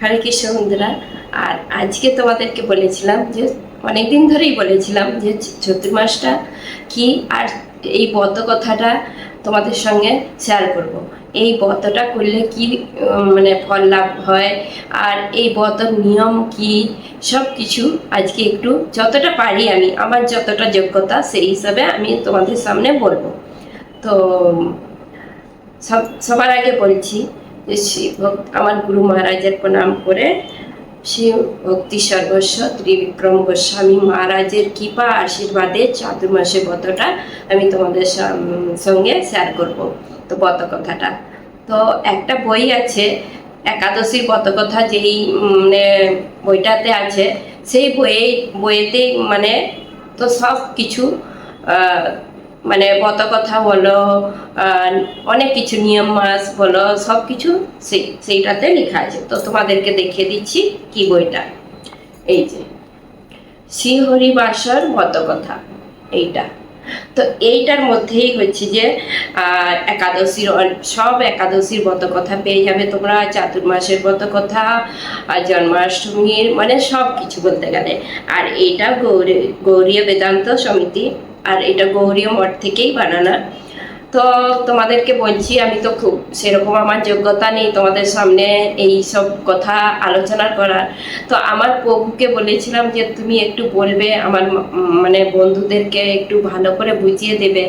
হরে কৃষ্ণ বন্ধুরা, আর আজকে তোমাদেরকে বলেছিলাম যে, অনেকদিন ধরেই বলেছিলাম যে, চতুর্মাসটা কি আর এই ব্রত কথাটা তোমাদের সঙ্গে শেয়ার করব। এই ব্রতটা করলে কি মানে ফল লাভ হয়, আর এই ব্রতর নিয়ম কি সব কিছু আজকে একটু যতটা পারি আমি, আমার যতটা যোগ্যতা সেই হিসাবে আমি তোমাদের সামনে বলব তো, সব, সবার আগে বলছি যে শ্রী আমার গুরু মহারাজের প্রণাম করে শ্রী ভক্তি সর্বস্ব ত্রিবিক্রম গোস্বামী মহারাজের কৃপা আশীর্বাদে চাতুর্মাসের ব্রতটা আমি তোমাদের সঙ্গে শেয়ার করব, তো ব্রত কথাটা তো একটা বই আছে, একাদশীর ব্রত কথা যেই মানে বইটাতে আছে, সেই বইয়ে বইয়েতে মানে তো সব কিছু মানে ব্রত কথা বলো অনেক কিছু, নিয়ম মাস বলো সব কিছু সেই সেইটাতে লেখা আছে। তো তোমাদেরকে দেখিয়ে দিচ্ছি কি বইটা। এই যে শ্রীহরিবাসর কথা এইটা। তো এইটার মধ্যেই হচ্ছে যে একাদশীর সব একাদশীর কথা পেয়ে যাবে তোমরা, চাতুর্মাসের কথা আর জন্মাষ্টমীর মানে সব কিছু বলতে গেলে। আর এইটা গৌরী, গৌরীয় বেদান্ত সমিতি আর এটা গৌরীয় মঠ থেকেই বানানো। তো তোমাদেরকে বলছি, আমি তো খুব সেরকম আমার যোগ্যতা নেই তোমাদের সামনে এই সব কথা আলোচনা করার। তো আমার প্রভুকে বলেছিলাম যে, তুমি একটু বলবে আমার মানে বন্ধুদেরকে একটু ভালো করে বুঝিয়ে দেবে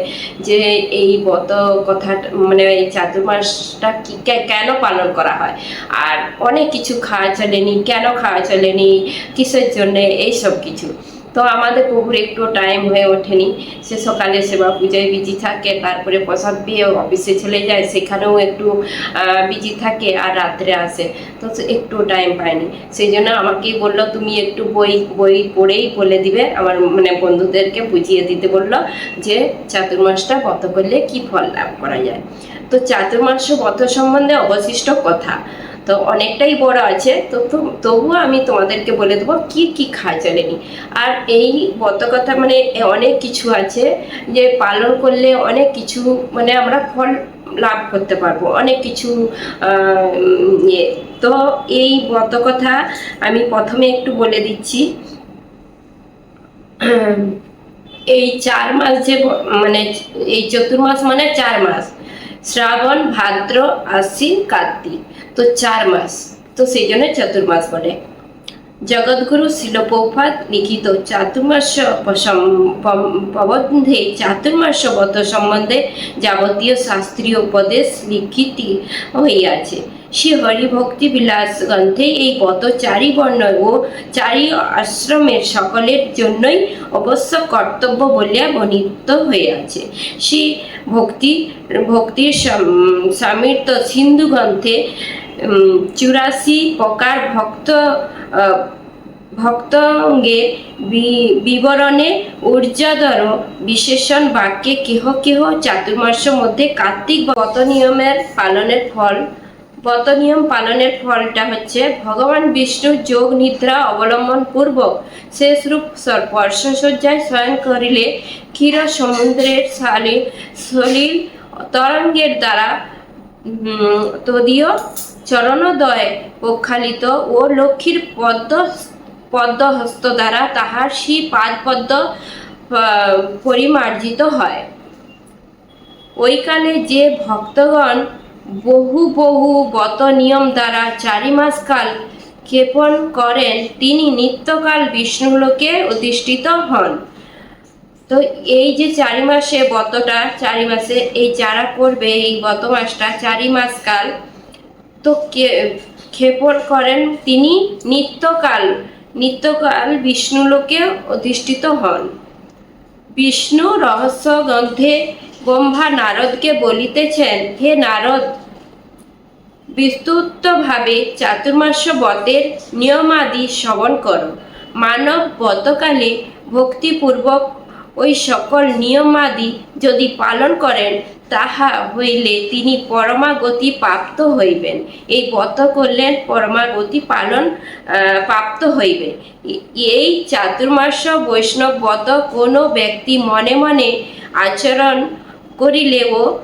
যে এই ব্রত কথা মানে এই চাতুর্মাসটা কি কেন পালন করা হয়? আর অনেক কিছু খাওয়া চলেনি, কেন খাওয়া চলেনি? কিসের জন্যে? এই সব কিছু। তো আমাদের প্রভুর একটু টাইম হয়ে ওঠেনি। সে সকালে সেবা পূজায় বিজি থাকে, তারপরে প্রসাদ পেয়ে অফিসে চলে যায়, সেখানেও একটু বিজি থাকে আর রাত্রে আসে। তো একটু টাইম পায়নি। সেই জন্য আমাকেই বলল, তুমি একটু বই বই পড়েই বলে দিবে। আমার মানে বন্ধুদেরকে বুঝিয়ে দিতে বলল যে চাতুর্মাসটা ব্রত করলে কি ফল লাভ করা যায়? তো চাতুর্মাস ব্রত সম্বন্ধে অবশিষ্ট কথা। তো অনেকটাই বড় আছে, তো তবুও আমি তোমাদেরকে বলে দেবো কি কি খায় চলেনি আর এই কথা মানে অনেক কিছু আছে যে পালন করলে অনেক কিছু মানে আমরা ফল লাভ করতে পারব, অনেক কিছু ইয়ে। তো এই কথা আমি প্রথমে একটু বলে দিচ্ছি। এই চার মাস যে মানে এই চতুর্মাস মানে চার মাস। শ্রাবণ, ভাদ্র, আশ্বিন, কার্তিক। তো চার মাস। তো সেই জন্য চতুর্মাস বলে। জগৎগুরু শিলপ্রপাত লিখিত চাতুর্মাস প্রবন্ধে চাতুর্মাস ব্রত সম্বন্ধে যাবতীয় শাস্ত্রীয় উপদেশ লিখিত হইয়াছে। শ্রী হরিভক্তি বিলাস গ্রন্থে এই গত চারি বর্ণ ও চারি আশ্রমের সকলের জন্যই অবশ্য কর্তব্য বলিয়া বর্ণিত হইয়াছে। শ্রী ভক্তি, ভক্তির সম- সমৃদ্ধ সিন্ধু গ্রন্থে চুরাশি প্রকার ভক্ত ভক্তঙ্গে বিবরণে ঊর্জাদর বিশেষণ বাক্যে কেহ কেহ চাতুর্মাসের মধ্যে কার্তিক ব্রত নিয়মের পালনের ফল ব্রত নিয়ম পালনের ফলটা হচ্ছে ভগবান বিষ্ণুর যোগ নিদ্রা অবলম্বন পূর্বক শেষ রূপ স্পর্শসজ্জায় শয়ন করিলে ক্ষীর সমুদ্রের সালি সলিল তরঙ্গের দ্বারা তদীয় চরণোদয় প্রক্ষালিত ও লক্ষ্মীর পদ্ম পদ্মহস্ত দ্বারা তাহার শ্রী পাদপদ্ম পরিমার্জিত হয়। ওইকালে যে ভক্তগণ বহু বহু বত নিয়ম দ্বারা চারি মাস কাল ক্ষেপণ করেন, তিনি নিত্যকাল বিষ্ণুলোকে অধিষ্ঠিত হন। তো এই যে চারি মাসে বতটা চারি মাসে এই যারা করবে, এই গত মাসটা চারি মাস কাল, তো ক্ষেপণ করেন, তিনি নিত্যকাল নিত্যকাল বিষ্ণুলোকে অধিষ্ঠিত হন। বিষ্ণু রহস্য গ্রন্থে ব্রহ্মা নারদকে বলিতেছেন, হে নারদ, বিস্তুতভাবে চাতুর্মাস্য বতের নিয়মাদি শ্রবণ করো। মানব ব্রতকালে ভক্তিপূর্বক ওই সকল নিয়মাদি যদি পালন করেন, তাহা হইলে তিনি পরমাগতি প্রাপ্ত হইবেন। এই ব্রত করলেন পরমাগতি পালন প্রাপ্ত হইবে। এই চাতুর্মাস্য বৈষ্ণব ব্রত কোনো ব্যক্তি মনে মনে আচরণ করিলেও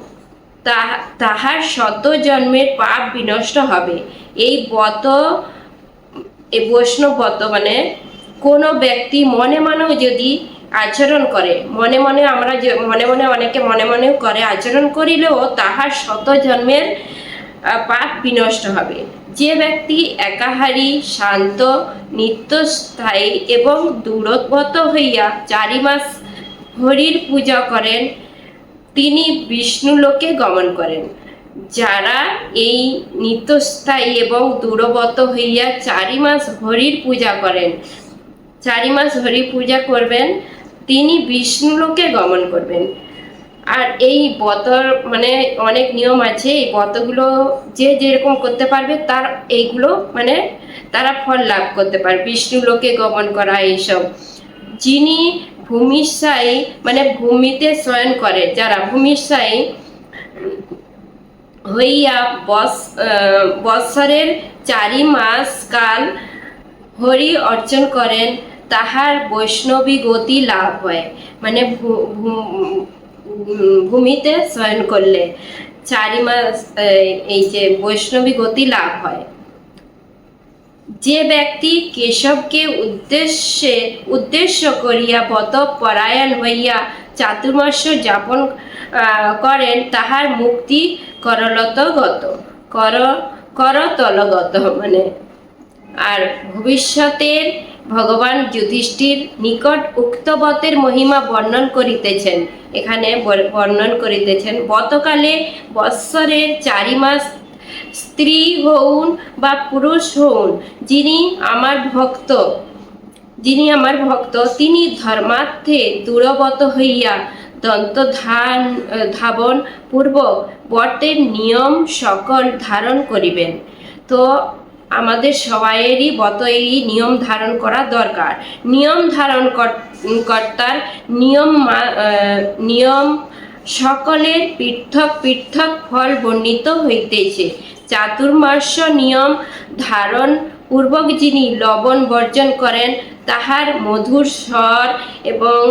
তাহা- তাহার শত জন্মের পাপ বিনষ্ট হবে। এই বত বৈষ্ণব মানে কোনো ব্যক্তি মনে মনেও যদি আচরণ করে, মনে মনে আমরা মনে মনে অনেকে মনে মনেও করে, আচরণ করিলেও তাহার শত জন্মের পাপ বিনষ্ট হবে। যে ব্যক্তি একাহারী, শান্ত, নিত্যস্থায়ী এবং দূরগত হইয়া চারি মাস হরির পূজা করেন তিনি বিষ্ণুলোকে গমন করেন। যারা এই নিত্যস্থায়ী এবং দূরবত হইয়া চারি মাস হরির পূজা করেন, চারি মাস হরি পূজা করবেন, তিনি বিষ্ণুলোকে গমন করবেন। আর এই বতর মানে অনেক নিয়ম আছে, এই বতগুলো যে যেরকম করতে পারবে, তার এইগুলো মানে তারা ফল লাভ করতে পারবে বিষ্ণু লোকে গমন করা এইসব। যিনি ভূমিসায়ী মানে ভূমিতে শয়ন করে। যারা ভূমিসায়ী হইয়া বৎসরের চারি মাস কাল হরি অর্জন করেন, তাহার বৈষ্ণবী গতি লাভ হয়। মানে ভূমিতে শয়ন করলে চারি মাস এই যে বৈষ্ণবী গতি লাভ হয়। যে ব্যক্তি কেশবকে উদ্দেশ্যে, উদ্দেশ্য করিয়া পরায়ণ হইয়া চাতুর্মাস্য যাপন করেন, তাহার মুক্তি করলতগত, কর, করতলগত মানে। আর ভবিষ্যতের ভগবান যুধিষ্ঠির নিকট উক্তবতের মহিমা বর্ণন করিতেছেন। এখানে বর্ণন করিতেছেন, বতকালে বৎসরের চারি মাস স্ত্রী হউন বা পুরুষ হউন, যিনি আমার ভক্ত, যিনি আমার ভক্ত, তিনি ধর্মার্থে দূরবত হইয়া দন্ত ধান ধাবন পূর্বক বর্তের নিয়ম সকল ধারণ করিবেন। তো আমাদের সবাইয়েরই বত এই নিয়ম ধারণ করা দরকার। নিয়ম ধারণ কর- কর্তার নিয়ম নিয়ম সকলের পৃথক পৃথক ফল বর্ণিত হইতেছে। চাতুর্মাস্য নিয়ম ধারণ পূর্বক যিনি লবণ বর্জন করেন, তাহার মধুর স্বর এবং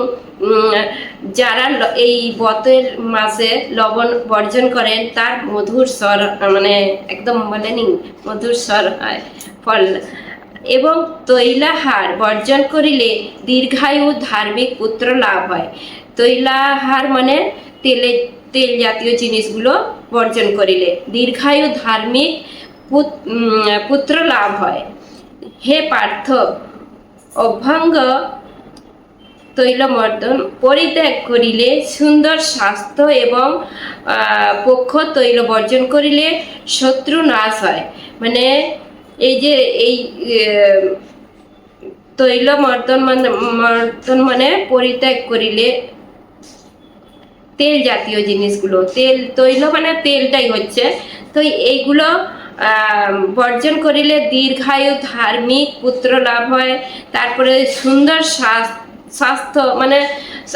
যারা এই বতের মাসে লবণ বর্জন করেন, তার মধুর স্বর মানে একদম বলেনি মধুর স্বর হয়, ফল। এবং তৈলাহার বর্জন করিলে দীর্ঘায়ু ধার্মিক পুত্র লাভ হয়। তৈলাহার মানে তেলে তেল জাতীয় জিনিসগুলো বর্জন করিলে। দীর্ঘায়ু ধার্মিক পুত্র লাভ হয়। হে পার্থ অভ্যঙ্গ তৈলমর্দন পরিত্যাগ করিলে সুন্দর স্বাস্থ্য এবং পক্ষ তৈল বর্জন করিলে শত্রু নাশ হয়। মানে এই যে এই তৈল মর্দন মানে মর্দন মানে পরিত্যাগ করিলে তেল জাতীয় জিনিসগুলো, তেল তৈল মানে তেলটাই হচ্ছে। তো এইগুলো বর্জন করিলে দীর্ঘায়ু, ধার্মিক পুত্র লাভ হয়। তারপরে সুন্দর স্বাস্থ- স্বাস্থ্য মানে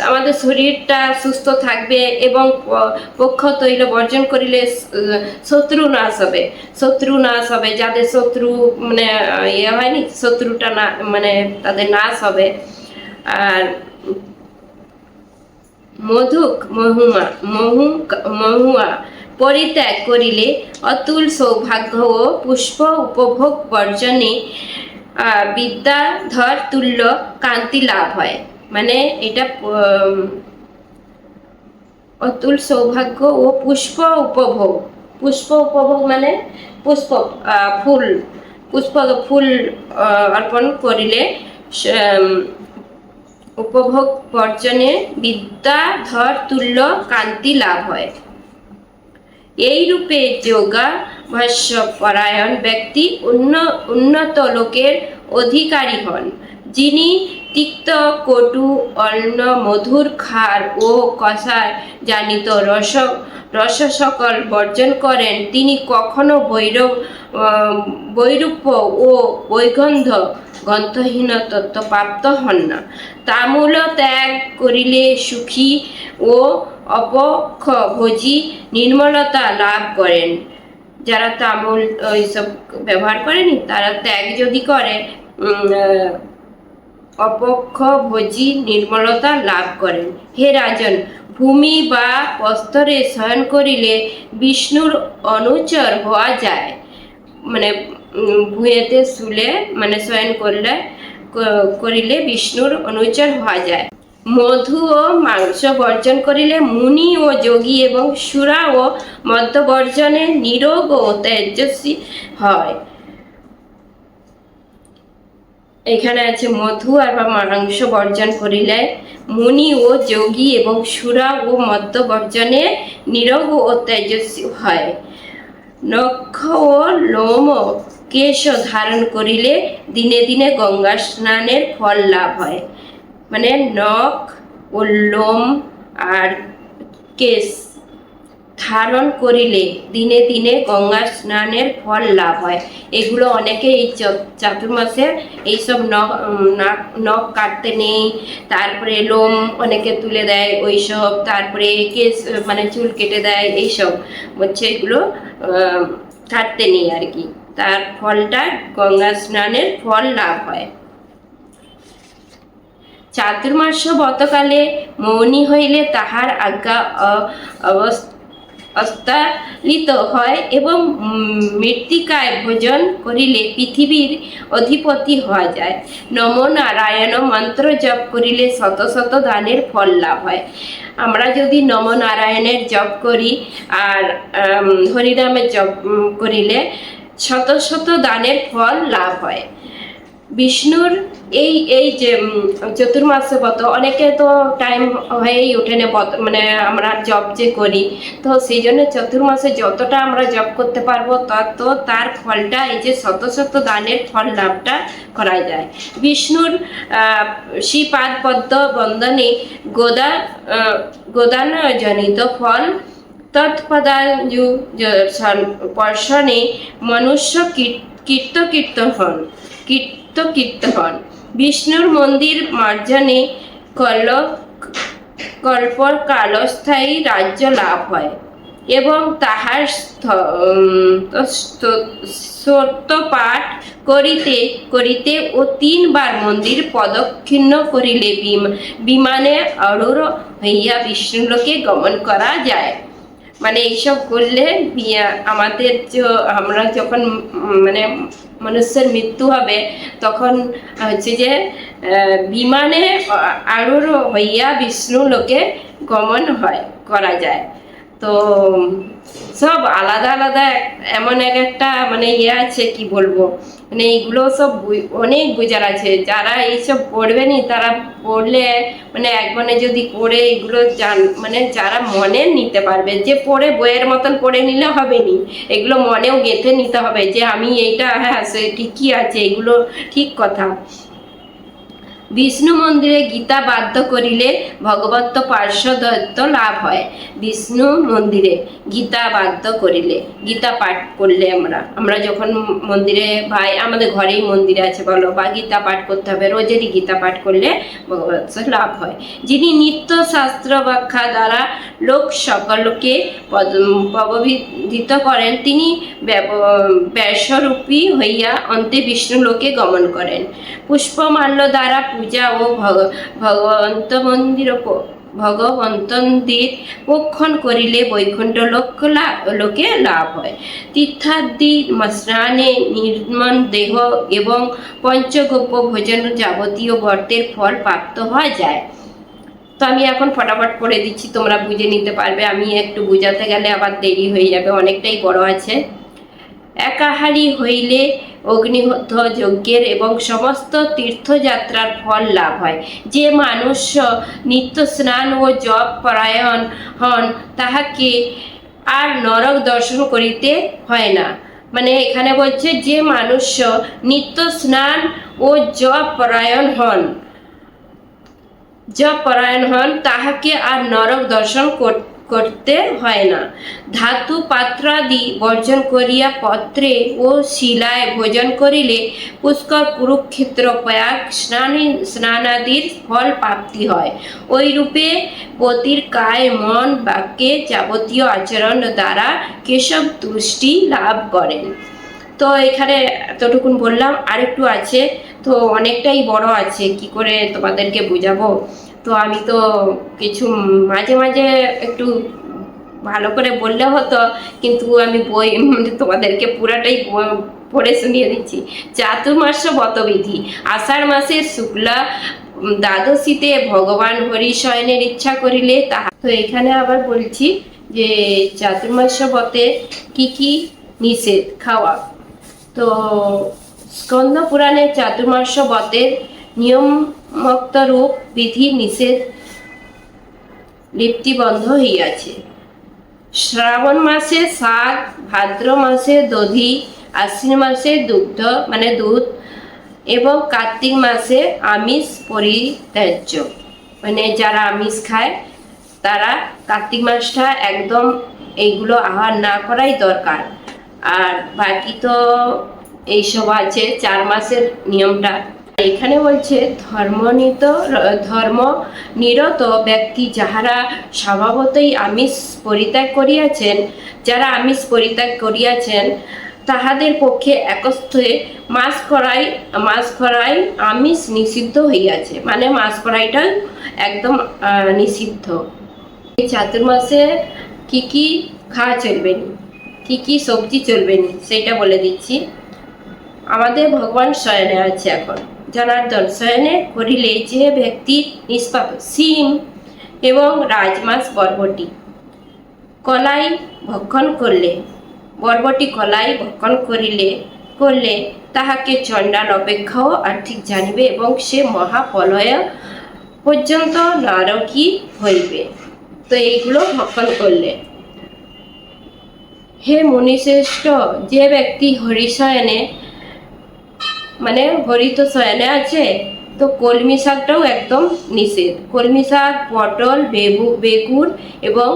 আমাদের শরীরটা সুস্থ থাকবে এবং পক্ষ তৈল বর্জন করিলে শত্রু নাশ হবে। শত্রু নাশ হবে, যাদের শত্রু মানে ইয়ে হয়নি, শত্রুটা না মানে তাদের নাশ হবে। আর মধুক মহুমা, মহু মহুয়া পরিত্যাগ করিলে অতুল সৌভাগ্য ও পুষ্প উপভোগ বর্জনে বিদ্যাধর তুল্য কান্তি লাভ হয়। মানে এটা অতুল সৌভাগ্য ও পুষ্প উপভোগ। পুষ্প উপভোগ মানে পুষ্প ফুল পুষ্প ফুল অর্পণ করিলে উপভোগ বর্জনে বিদ্যাধর তুল্য কান্তি লাভ হয়। এই রূপে যোগা ভাষ্য পরায়ণ ব্যক্তি উন্ন, উন্নত লোকের অধিকারী হন। যিনি তিক্ত কটু অন্ন মধুর খার ও কষার জানিত রস রস সকল বর্জন করেন, তিনি কখনো বৈরব বৈরূপ্য ও বৈগন্ধ গ্রন্থহীন তত্ত্ব প্রাপ্ত হন না। তামূল ত্যাগ করিলে সুখী ও অপক্ষ ভোজি নির্মলতা লাভ করেন। যারা তামুল ওইসব ব্যবহার করেনি, তারা ত্যাগ যদি করে অপক্ষ ভোজি নির্মলতা লাভ করেন। হে রাজন, ভূমি বা প্রস্তরে শয়ন করিলে বিষ্ণুর অনুচর হওয়া যায়। মানে ভুঁয়েতে শুলে মানে শয়ন করলে করিলে বিষ্ণুর অনুচর হওয়া যায়। মধু ও মাংস বর্জন করিলে মুনি ও যোগী এবং সুরা ও মদ্য বর্জনে নিরোগ ও তেজস্বী হয়। এখানে আছে মধু আর বা মাংস বর্জন করিলে মুনি ও যোগী এবং সুরা ও মদ্য বর্জনে নিরোগ ও তেজস্বী হয়। নক্ষ ও লোম কেশ ধারণ করিলে দিনে দিনে গঙ্গা স্নানের ফল লাভ হয়। মানে নখ ও লোম আর কেশ ধারণ করিলে দিনে দিনে গঙ্গা স্নানের ফল লাভ হয়। এগুলো অনেকে এই চাতুর্মাসে এইসব নখ নখ কাটতে নেই, তারপরে লোম অনেকে তুলে দেয় ওইসব, তারপরে কেস মানে চুল কেটে দেয় এইসব। হচ্ছে এগুলো কাটতে নেই আর কি। তার ফলটা গঙ্গা স্নানের ফল লাভ হয়। চাতুর্মাস্য বতকালে মৌনী হইলে তাহার আজ্ঞা অ- অবস- অস্তালিত হয় এবং মৃত্তিকায় ভোজন করিলে পৃথিবীর অধিপতি হওয়া যায়। নম নারায়ণ মন্ত্র জপ করিলে শত শত দানের ফল লাভ হয়। আমরা যদি নম নারায়ণের জপ করি আর হরিনামের জপ করিলে শত শত দানের ফল লাভ হয়। বিষ্ণুর এই এই যে চতুর্মাসে ব্রত অনেকে তো টাইম হয়েই ওঠে না মানে আমরা জব যে করি। তো সেই জন্য চতুর্মাসে যতটা আমরা জব করতে পারব, তত তার ফলটা, এই যে শত শত দানের ফল লাভটা করা যায়। বিষ্ণুর শ্রীপাদ পদ্ম বন্দনে গোদা গোদান জনিত ফল সন- পর্ষণে মনুষ্য কীর্ত কীর্ত হন কীর্ত কীর্ত হন বিষ্ণুর মন্দির মার্জনে কল কল্পর কালস্থায়ী রাজ্য লাভ হয় এবং তাহার সত্যপাঠ করিতে করিতে ও তিনবার মন্দির প্রদক্ষিণ করিলে বিম- বিমানে অরুর হইয়া বিষ্ণুলোকে গমন করা যায়। মানে এইসব করলে আমাদের আমরা যখন মানে মানুষের মৃত্যু হবে, তখন হচ্ছে যে বিমানে আরুর হইয়া বিষ্ণু লোকে গমন হয়, করা যায়। তো সব আলাদা আলাদা এক- এমন এক একটা মানে ইয়ে আছে, কি বলব? মানে এইগুলো সব অনেক বোঝার আছে। যারা এইসব পড়বে নি তারা পড়লে মানে একবারে যদি পড়ে এগুলো জান মানে যারা মনে নিতে পারবে, যে পড়ে বইয়ের মতন পড়ে নিলে হবে নি এগুলো মনেও গেঁথে নিতে হবে যে আমি এইটা হ্যাঁ সে ঠিকই আছে, এগুলো ঠিক কথা। বিষ্ণু মন্দিরে গীতা বাধ্য করিলে ভগবত পার্শ্বদত্ত লাভ হয়। বিষ্ণু মন্দিরে গীতা বাধ্য করিলে, গীতা পাঠ করলে আমরা। আমরা যখন মন্দিরে, ভাই, আমাদের ঘরেই মন্দিরে আছে বলো, বা গীতা পাঠ করতে হবে, রোজেরই গীতা পাঠ করলে ভগবত লাভ হয়। যিনি নিত্য শাস্ত্র ব্যাখ্যা দ্বারা লোক সকলকে পদ- করেন, তিনি ব্যাসরূপী হইয়া অন্তে বিষ্ণু লোকে গমন করেন। পুষ্পমাল্য দ্বারা পূজা ও ভগ- ভগবন্ত মন্দির ভগবন্তন্দির পক্ষণ করিলে বৈকুণ্ঠ লোক লা- লোকে লাভ হয়। তীর্থাদি স্নানে নির্মল দেহ এবং পঞ্চগব্য ভোজন যাবতীয় বর্তের ফল প্রাপ্ত হওয়া যায়। তো আমি এখন ফটাফট পড়ে দিচ্ছি, তোমরা বুঝে নিতে পারবে। আমি একটু বুঝাতে গেলে আবার দেরি হয়ে যাবে, অনেকটাই বড় আছে। একাহারি হইলে অগ্নিহোত্র যজ্ঞের এবং সমস্ত তীর্থযাত্রার ফল লাভ হয়। যে মানুষ নিত্য স্নান ও জপ পরায়ণ হন, তাহাকে আর নরক দর্শন করিতে হয় না। মানে এখানে বলছে, যে মানুষ নিত্য স্নান ও জপ পরায়ণ হন, জপ পরায়ণ হন, তাহাকে আর নরক দর্শন কর- করতে হয় না। ধাতু পাত্রাদি বর্জন করিয়া পত্রে ও শিলায় ভোজন করিলে পুষ্কর কুরুক্ষেত্র প্রয়াগ স্নানী স্নানাদির ফল প্রাপ্তি হয়। ওই রূপে পতির কায় মন বাক্যে যাবতীয় আচরণ দ্বারা কেশব তুষ্টি লাভ করেন। তো এখানে এতটুকুন বললাম। আরেকটু আছে, তো অনেকটাই বড় আছে। কি করে তোমাদেরকে বোঝাবো? তো আমি তো কিছু মাঝে মাঝে একটু ভালো করে বললে হতো, কিন্তু আমি বই তোমাদেরকে পুরাটাই পড়ে শুনিয়ে দিচ্ছি। চাতুর্মাস্য বতবিধি। আষাঢ় মাসের শুক্লা দ্বাদশীতে ভগবান হরি শয়নের ইচ্ছা করিলে তাহা। তো এখানে আবার বলছি যে চাতুর্মাস্য বতে কি কি নিষেধ? খাওয়া। তো স্কন্দ পুরাণে চাতুর্মাস্য বতের নিয়মমক্ত রূপ বিধি নিষেধ লিপ্তিবন্ধ হইয়াছে। শ্রাবণ মাসে শাক, ভাদ্র মাসে দধি, আশ্বিন মাসে দুগ্ধ মানে দুধ এবং কার্তিক মাসে আমিষ পরিত্যাজ্য। মানে যারা আমিষ খায়, তারা কার্তিক মাসটা একদম এইগুলো আহার না করাই দরকার। আর বাকি তো এইসব আছে, চার মাসের নিয়মটা। এখানে বলছে ধর্মনিত ধর্ম নিরত ব্যক্তি যাহারা স্বভাবতই আমিষ পরিত্যাগ করিয়াছেন, যারা আমিষ পরিত্যাগ করিয়াছেন, তাহাদের পক্ষে একস্থে মাস করাই মাস করাই আমিষ নিষিদ্ধ হইয়াছে। মানে মাস করাইটা একদম নিষিদ্ধ। এই চাতুর্মাসে কি কি খাওয়া চলবে কি কি সবজি চলবে সেটা বলে দিচ্ছি। আমাদের ভগবান শয়নে আছে এখন। জনার্দন শয়নে করিলে যে ব্যক্তি নিষ্পাপ, সিম এবং রাজমাস বর্বটি কলাই ভক্ষণ করলে, বর্বটি কলাই ভক্ষণ করিলে, করলে তাহাকে চণ্ডাল অপেক্ষাও আর্থিক জানিবে এবং সে মহাপলয় পর্যন্ত নারকী হইবে। তো এইগুলো ভক্ষণ করলে। হে মুনিশ্রেষ্ঠ, যে ব্যক্তি হরিশয়নে মানে হরিত শয়নে আছে, তো কলমি শাকটাও একদম নিষেধ। কলমি শাক, পটল বেগু বেগুন এবং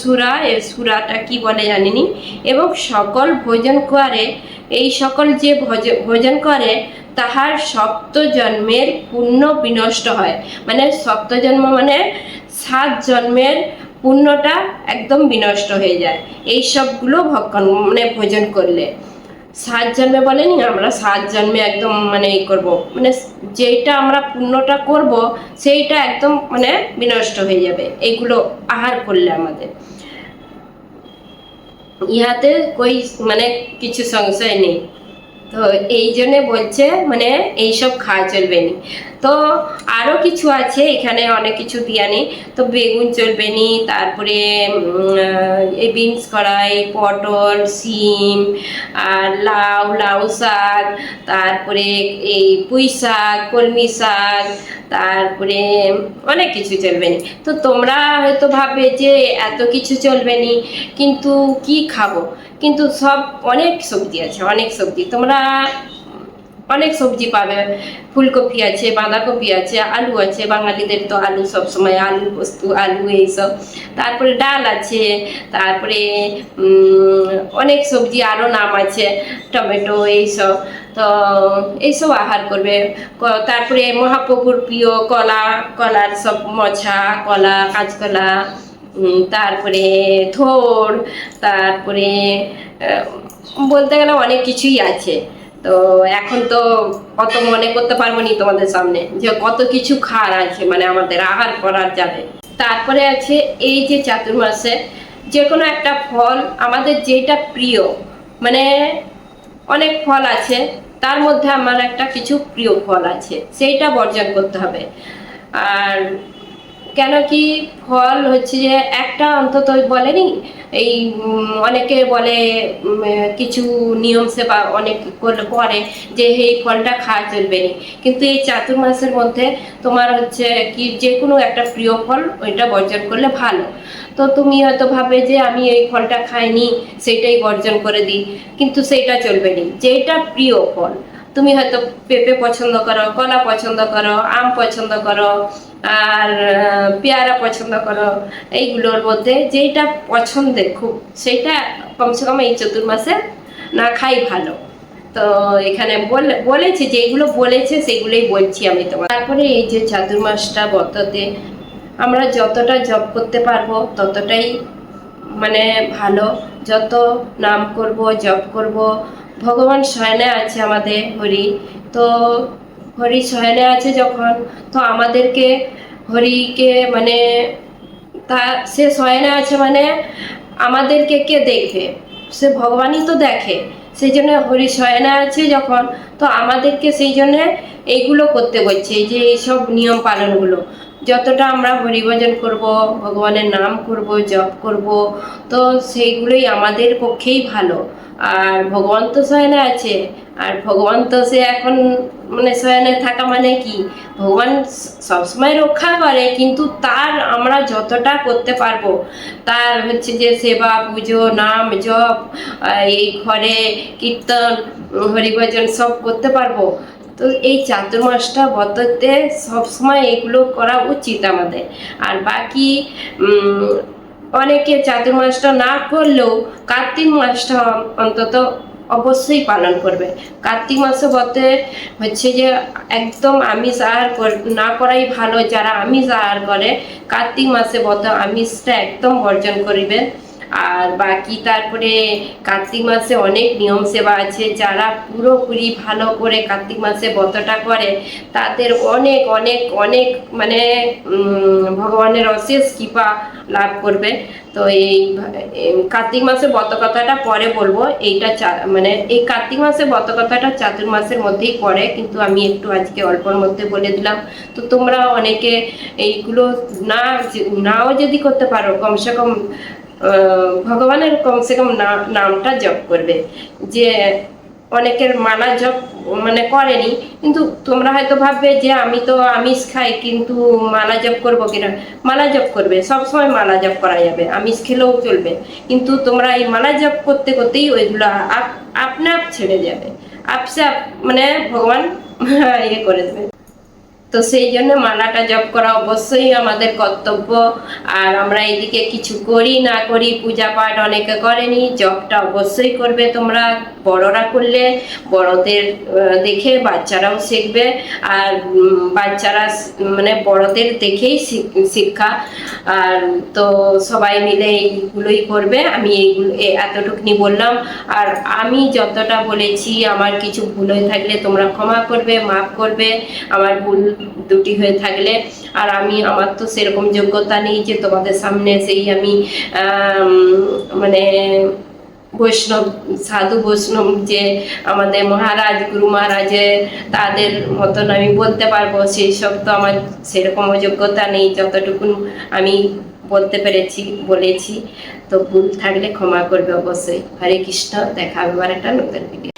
সুরা, এ সুরাটা কি বলে জানিনি? এবং সকল ভোজন করে, এই সকল যে ভোজ ভোজন করে, তাহার সপ্ত জন্মের পুণ্য বিনষ্ট হয়। মানে সপ্ত জন্ম মানে সাত জন্মের পুণ্যটা একদম বিনষ্ট হয়ে যায়। এই সবগুলো ভক্ষণ মানে ভোজন করলে। সাত জন্মে বলেনি, আমরা সাত জন্মে একদম মানে ই করব। মানে যেটা আমরা পুণ্যটা করব, সেইটা একদম মানে বিনষ্ট হয়ে যাবে। এইগুলো আহার করলে আমাদের। ইহাতে কই মানে কিছু সংশয় নেই। তো এই জন্যে বলছে মানে এইসব খাওয়া চলবে নি। তো আরও কিছু আছে, এখানে অনেক কিছু দিয়া নেই। তো বেগুন চলবে নি, তারপরে এই বিনস কড়াই, পটল সিম আর লাউ লাউ শাক, তারপরে এই পুঁই শাক, কলমি শাক, তারপরে অনেক কিছু চলবে নি। তো তোমরা হয়তো ভাববে যে এত কিছু চলবে নি, কিন্তু কি খাব? কিন্তু সব অনেক সবজি আছে, অনেক সবজি। তোমরা অনেক সবজি পাবে। ফুলকপি আছে, বাঁধাকপি আছে, আলু আছে, বাঙালিদের তো আলু সবসময়, আলু বস্তু আলু এইসব। তারপরে ডাল আছে, তারপরে অনেক সবজি, আরও নাম আছে, টমেটো এইসব। তো এইসব আহার করবে। তারপরে মহাপ্রভুর প্রিয় কলা, কলার সব মছা কলা, কাঁচকলা তারপরে থোর, তারপরে বলতে গেলে অনেক কিছুই আছে। তো এখন তো অত মনে করতে পারব নি তোমাদের সামনে যে কত কিছু খাওয়ার আছে মানে আমাদের আহার করার যাবে। তারপরে আছে এই যে চাতুর্মাসে যে কোনো একটা ফল আমাদের যেটা প্রিয় মানে অনেক ফল আছে, তার মধ্যে আমার একটা কিছু প্রিয় ফল আছে, সেইটা বর্জন করতে হবে। আর কেন কি ফল হচ্ছে যে একটা অন্তত বলেনি? এই অনেকে বলে কিছু নিয়ম সেবা অনেক করে যে এই ফলটা খাওয়া চলবে না। কিন্তু এই চাতুর্মাসের মধ্যে তোমার হচ্ছে কি যে কোনো একটা প্রিয় ফল ওইটা বর্জন করলে ভালো। তো তুমি হয়তো ভাবে যে আমি এই ফলটা খাইনি সেটাই বর্জন করে দিই, কিন্তু সেইটা চলবে না। যেটা প্রিয় ফল, তুমি হয়তো পেঁপে পছন্দ করো, কলা পছন্দ করো, আম পছন্দ করো আর পেয়ারা পছন্দ করো, এইগুলোর মধ্যে যেটা পছন্দের খুব, সেইটা কমসে কম এই চতুর্মাসে না খাই ভালো। তো এখানে বলে, বলেছে যেগুলো বলেছে সেগুলোই বলছি আমি তোমার। তারপরে এই যে চাতুর্মাসটা বততে আমরা যতটা জব করতে পারব ততটাই মানে ভালো। যত নাম করব জব করব, ভগবান শয়নে আছে আমাদের হরি। তো হরি শয়নে আছে যখন, তো আমাদেরকে হরিকে মানে তা, সে শয়নে আছে মানে আমাদেরকে কে দেখবে? সে ভগবানই তো দেখে, সেই জন্য হরি শয়না আছে যখন, তো আমাদেরকে সেই জন্যে এইগুলো করতে বলছে, যে এইসব নিয়ম পালনগুলো। যতটা আমরা হরিভজন করব, ভগবানের নাম করব, জপ করব, তো সেইগুলোই আমাদের পক্ষেই ভালো। আর ভগবান তো শয়নে আছে, আর ভগবান তো সে এখন মানে শয়নে থাকা মানে কি? ভগবান সবসময় রক্ষা করে, কিন্তু তার আমরা যতটা করতে পারব, তার হচ্ছে যে সেবা, পুজো, নাম, জপ, এই ঘরে কীর্তন, হরিভজন সব করতে পারব। তো এই চাতুর্মাসটা বততে সবসময় এগুলো করা উচিত আমাদের। আর বাকি অনেকে চাতুর্মাসটা না করলেও কার্তিক মাসটা অন্তত অবশ্যই পালন করবে। কার্তিক মাসে বলতে হচ্ছে যে একদম আমিষ আহার না করাই ভালো। যারা আমিষ আহার করে, কার্তিক মাসে বলতে আমিষটা একদম বর্জন করিবেন আর বাকি তারপরে কার্তিক মাসে অনেক নিয়ম সেবা আছে। যারা পুরোপুরি ভালো করে কার্তিক মাসে ব্রতটা করে, তাদের অনেক অনেক অনেক মানে ভগবানের অশেষ কৃপা লাভ করবে। তো এই কার্তিক মাসে ব্রত কথাটা পরে বলব। এইটা মানে এই কার্তিক মাসে ব্রত কথাটা চাতুর্মাসের মধ্যেই পড়ে, কিন্তু আমি একটু আজকে অল্পর মধ্যে বলে দিলাম। তো তোমরা অনেকে এইগুলো না নাও যদি করতে পারো, কমসে কম ভগবানের কমসে কম নামটা জপ করবে। যে অনেকের মালা জপ মানে করেনি, কিন্তু তোমরা হয়তো ভাববে যে আমি তো আমিষ খাই, কিন্তু মালা জপ করব কিনা? মালা জপ করবে, সবসময় মালা জপ করা যাবে, আমিষ খেলেও চলবে। কিন্তু তোমরা এই মালা জপ করতে করতেই ওইগুলো আপ- আপনা আপ ছেড়ে যাবে। আপসে আপ মানে ভগবান ইয়ে করে দেবে। তো সেই জন্য মালাটা জপ করা অবশ্যই আমাদের কর্তব্য। আর আমরা এদিকে কিছু করি, না করি, পূজা পাঠ অনেকে করেনি, জপটা অবশ্যই করবে তোমরা। বড়রা করলে বড়দের দেখে বাচ্চারাও শিখবে। আর বাচ্চারা মানে বড়দের দেখেই শিক্ষা। আর তো সবাই মিলে এইগুলোই করবে, আমি এইগুলো এতটুকুনি বললাম। আর আমি যতটা বলেছি, আমার কিছু ভুল হয়ে থাকলে তোমরা ক্ষমা করবে, মাফ করবে। আমার ভুল দুটি হয়ে থাকলে। আর আমি, আমার তো সেরকম যোগ্যতা নেই যে তোমাদের সামনে সেই আমি মানে বৈষ্ণব, সাধু বৈষ্ণব যে আমাদের মহারাজ, গুরু মহারাজে তাদের মতন আমি বলতে পারব, সেই সব তো আমার সেরকম যোগ্যতা নেই যতটুকু আমি বলতে পেরেছি, বলেছি। তো ভুল থাকলে ক্ষমা করবে অবশ্যই। হরে কৃষ্ণ, দেখা হবে একটা নতুন ভিডিও